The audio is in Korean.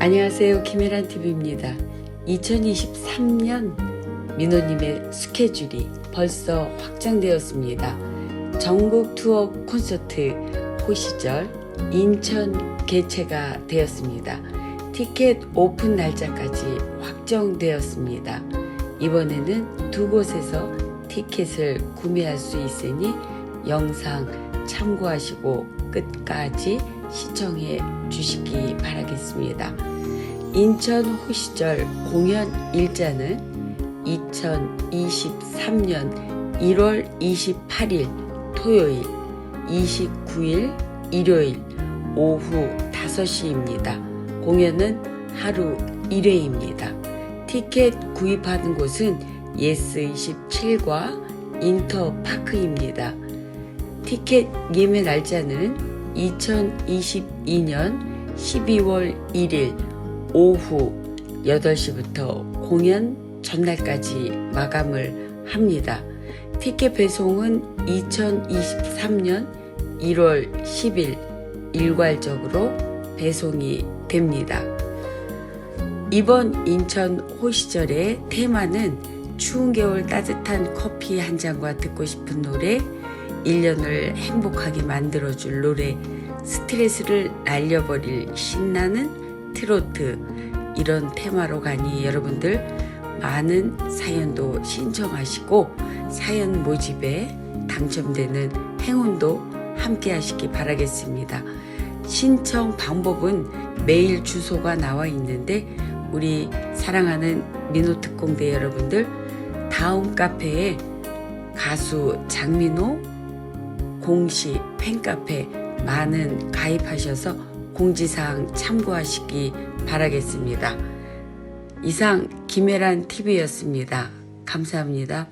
안녕하세요. 김혜란 TV입니다. 2023년 민호님의 스케줄이 벌써 확정되었습니다. 전국 투어 콘서트 호시절 인천 개최가 되었습니다. 티켓 오픈 날짜까지 확정되었습니다. 이번에는 두 곳에서 티켓을 구매할 수 있으니 영상 참고하시고 끝까지 시청해 주시기 바라겠습니다. 인천 호시절 공연 일자는 2023년 1월 28일 토요일, 29일 일요일 오후 5시입니다. 공연은 하루 1회입니다. 티켓 구입하는 곳은 예스27과 인터파크입니다. 티켓 예매 날짜는 2022년 12월 1일 오후 8시부터 공연 전날까지 마감을 합니다. 티켓 배송은 2023년 1월 10일 일괄적으로 배송이 됩니다. 이번 인천 호시절의 테마는 추운 겨울 따뜻한 커피 한 잔과 듣고 싶은 노래, 1년을 행복하게 만들어줄 노래, 스트레스를 날려버릴 신나는 트로트, 이런 테마로 가니 여러분들 많은 사연도 신청하시고 사연 모집에 당첨되는 행운도 함께 하시기 바라겠습니다. 신청 방법은 메일 주소가 나와 있는데 우리 사랑하는 민호특공대 여러분들 다음 카페에 가수 장민호 공식 팬카페 많은 가입하셔서 공지사항 참고하시기 바라겠습니다. 이상 김혜란 TV였습니다. 감사합니다.